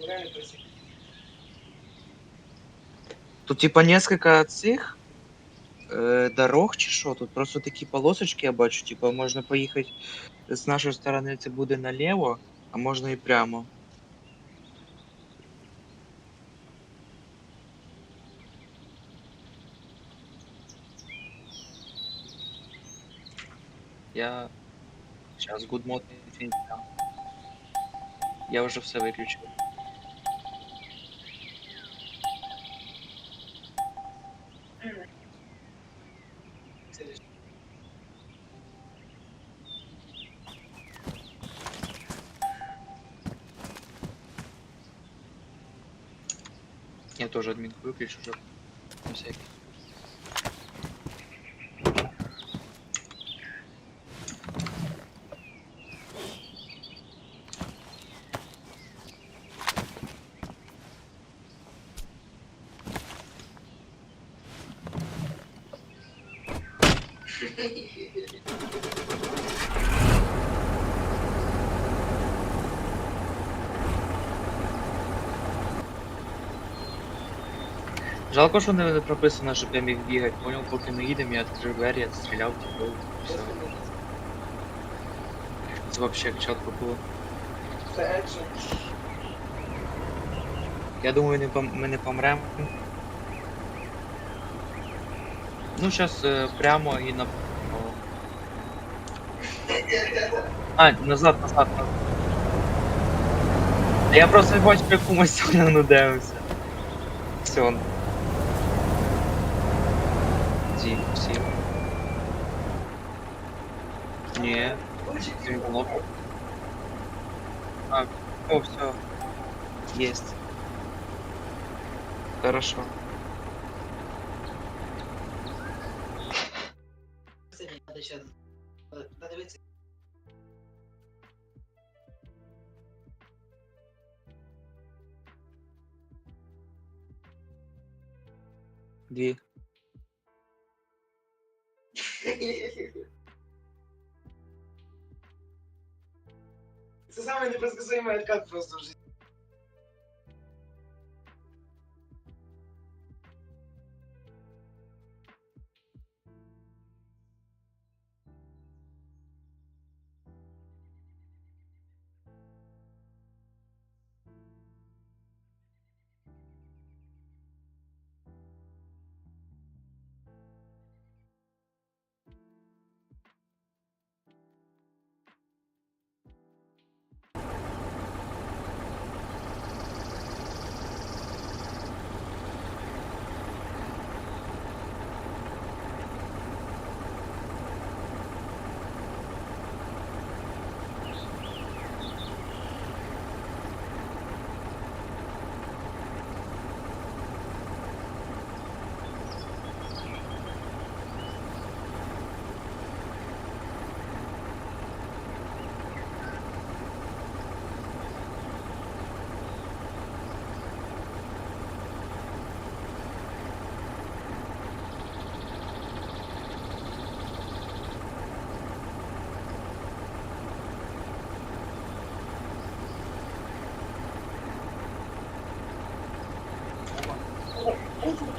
Ну, реально красиво. Тут типа несколько цих е, дорог чи що? Тут просто такі полосочки я бачу, типа можна поїхати з нашої сторони це буде наліво, а можна і прямо. Я сейчас good mode Infinity дам. Я вже все виключив. Тоже админку выключу уже. На всякий. Жалко, що не прописано, щоб я міг бігати. Понял, поки ми їдемо, я відкрив двері, я стріляв, типу, все. Це вообще як чітко було. Я думаю, не пом... ми не помремо. Ну, зараз прямо і на. А, назад, назад, назад. Я просто не бачу, яку ми сторону дивимося. Все. Блок. А, о, все. Есть. Хорошо. Надо самый непредсказуемый откат просто в жизни.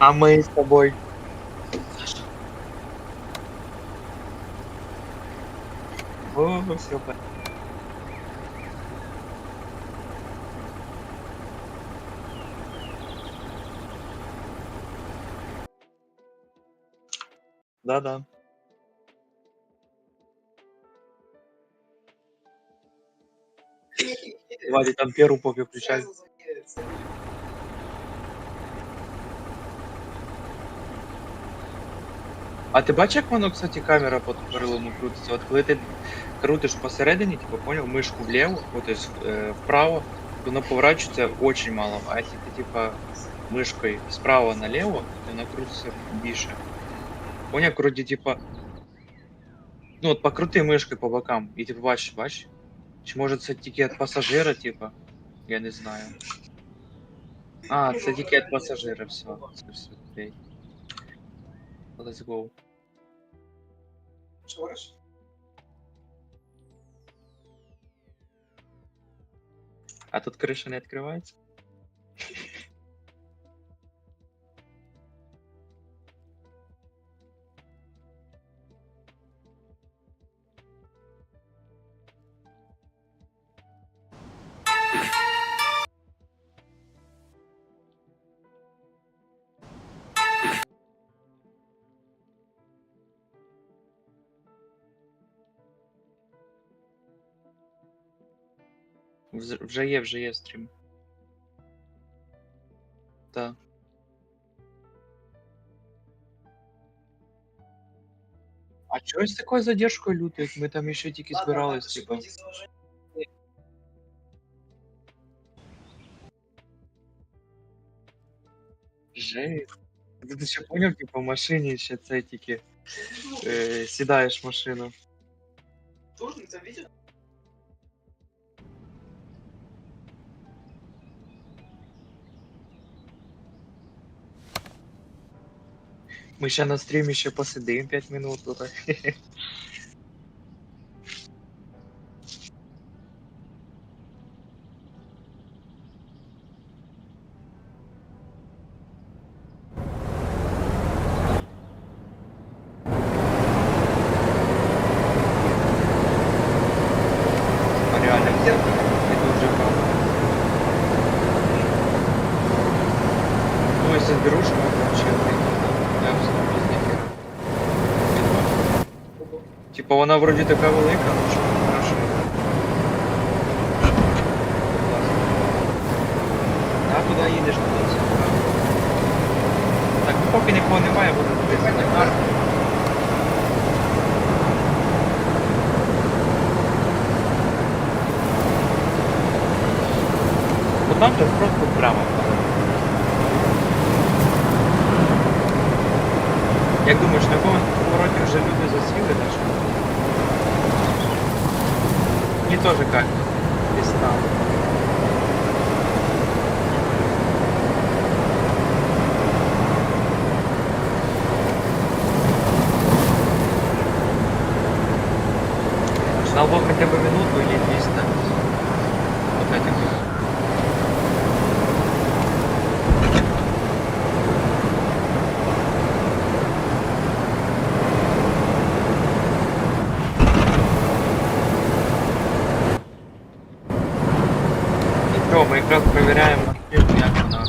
А мы с тобой. О, все Да-да. Вадик, там первую поки включай. Сейчас зазвонится. А ти бачиш, як воно, кстати, камера по перелому крутиться? От коли ти крутиш посередині, типу, понял, мишку вліво, от, то есть, е, вправо, то воно поворачується очень мало. А якщо ти, типа, мишкою справа наліво, то воно крутиться більше. Поняв, вроді, типа. Ну, от покрути мишкою по бокам, і ти побачиш, бачиш? Чи може це тільки від пасажира, типа? Я не знаю. А, це тільки від пасажира, все. Це все, окей. Let's go. Что говоришь? А тут криша не відкривається? Вже є, вже є стрім. Так. А чого з такою задержкою лютою? Ми там ще тільки Ладно, збирались, так, типа. шутки заложи. Жесть. Ти ти ще поняв, типу, в машині ще це тільки е, сідаєш в машину. Тур, ты это видел? Ми ще на стрімі ще посидимо 5 минут Типа вона вроді така велика, ну що хорошо. А туди їдеш туди. Так, ну поки нікого немає, на карту. Ну там же просто прямо. Як думаєш, на якомусь повороті вже люди засіли даже? Мені теж как десь машину, як вона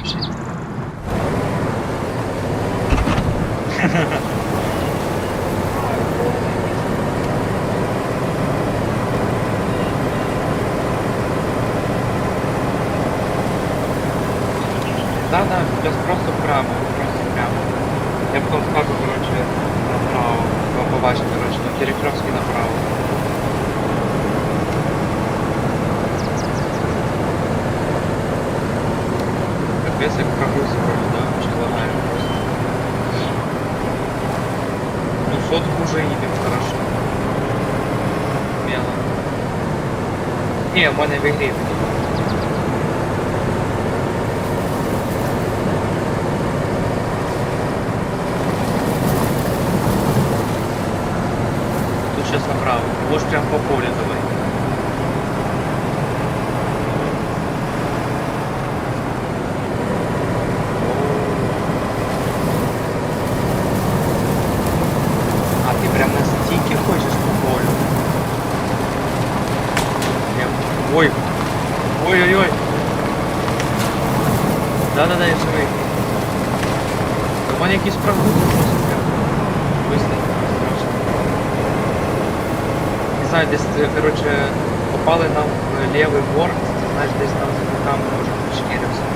Вроде, да? Лагає просто. Ну, сотку уже едем, хорошо. Смело. Не, в мене в ігрі. Тут сейчас направо. Можешь прям по полю. знаю, десь, е, короче, попали нам в лівий борт, це знаєш, десь там за боками може шкірився.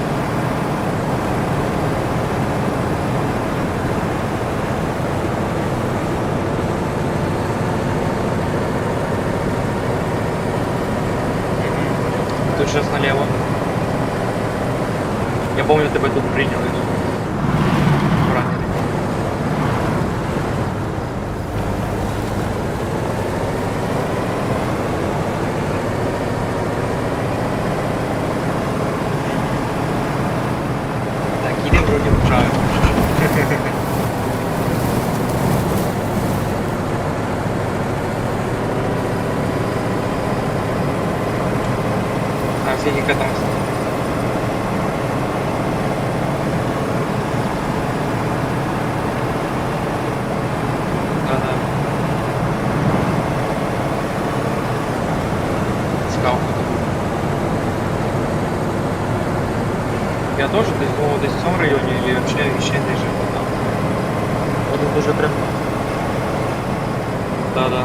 Да-да.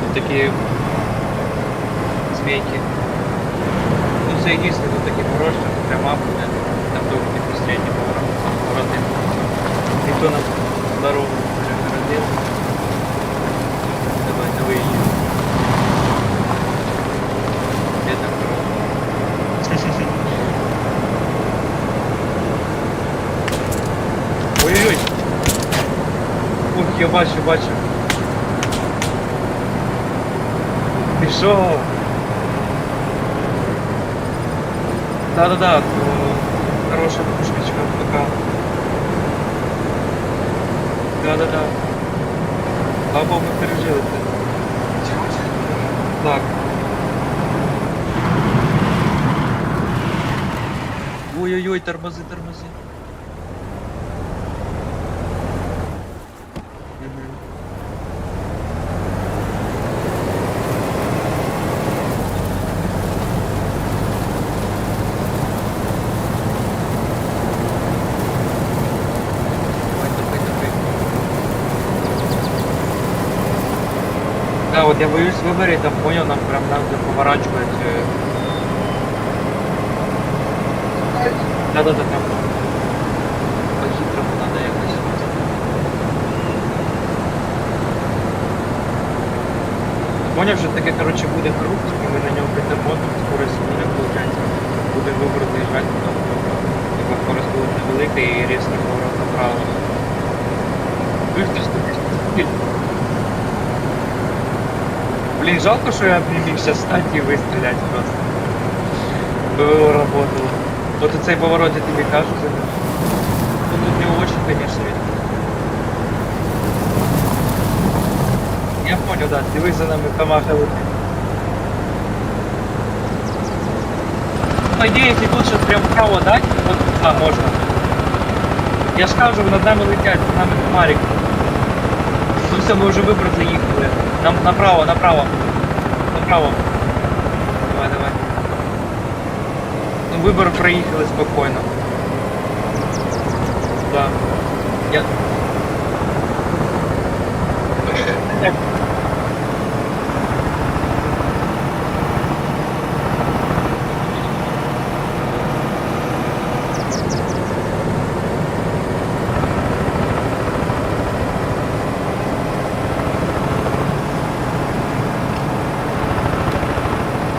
Тут такі змійки. це єдине тут таке хороше, що пряма буде, там довгий последній поворот, повороти. Ніхто нам дорогу не перегородив. Давай, давай її. Я так роблю. Ой-ой-ой. Ух, я бачу, бачу. Пішов. Да-да-да, то хорошая пушечка пока. Да-да-да. Богу, ми пережили це. Так. Ой-ой-ой, тормози, тормози. вот я боюсь выборы, там понял, нам прям надо поворачивать. э, Да-да-да, там по-хитрому надо якось. Поняв, що таке, короче, буде круг, і ми на ньому прийдемо, там скорость буде, виходить, буде вибор заїжджати, там, типа скорость буде невелика і різкий поворот направо. Быстро, ступить. Блин, жалко, что я не міг сейчас стать и выстрелять просто. ПВО работало. Вот и цей поворот, я тебе кажу. Ну, тут не очень, конечно, видно. Я понял, да, ты за нами помахал. По идее, если тут сейчас прям вправо дать, вот, а, можно. Я ж кажу, над нами летять, над нами комарик. Ну все, мы уже выбор заехали. Нам направо, направо. Направо. Давай, давай. Ну, выбор проехали спокойно. Да. Я... Так.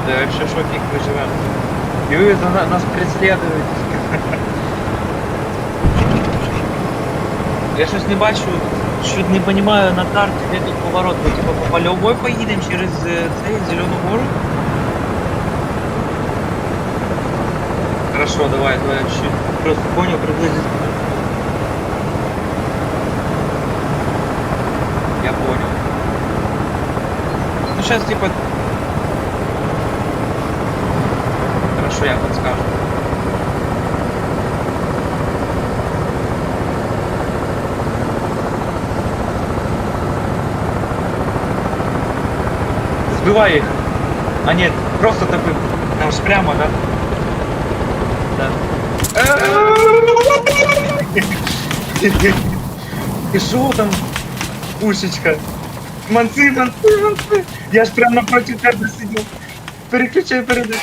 Да, вообще шопик выживем. И вы за на- нас преследуете. Я щось не бачу, що не розумію на карті, де тут поворот. Ми типа по польовой поїдемо через е, цей зелену гору. Хорошо, давай, давай, чуть просто понял, приблизить. Я понял. Ну сейчас типа Хорошо, я подскажу. Сбивай их. А нет, просто такой, там ж прямо, да? Да. И шо там? Пушечка. Манцы, манцы, манцы. Я ж прям напротив тебя сидел. Переключай передачу.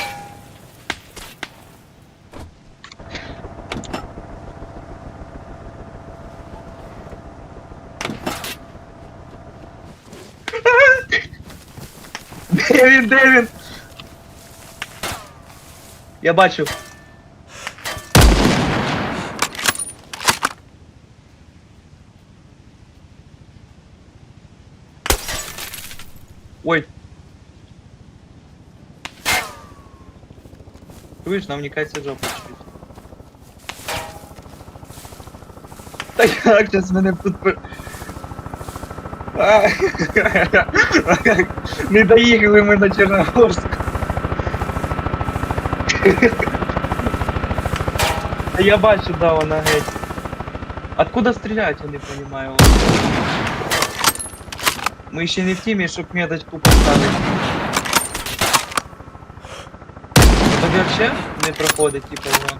Де він, де він? Я бачу. Ой. Чуєш, нам не катится жопа. Так як зараз мене тут... Не доїхали ми на Чорногорськ. Та Я бачу, да, вона геть. Откуда стрелять, я не понимаю. Мы ще не в теме, щоб меточку поставити. Тобі вообще не проходить, типа, вон.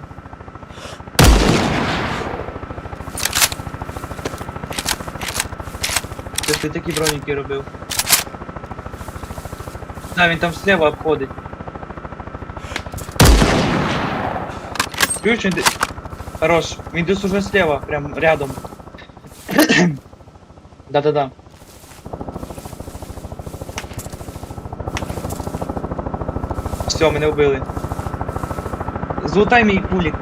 Це ж ти такі броніки робив. Да, він там слева обходить. Чуєш, він де- Хорош, він десь уже слева, прям рядом. Да-да-да. Все, мене вбили. Злутай мій пулік.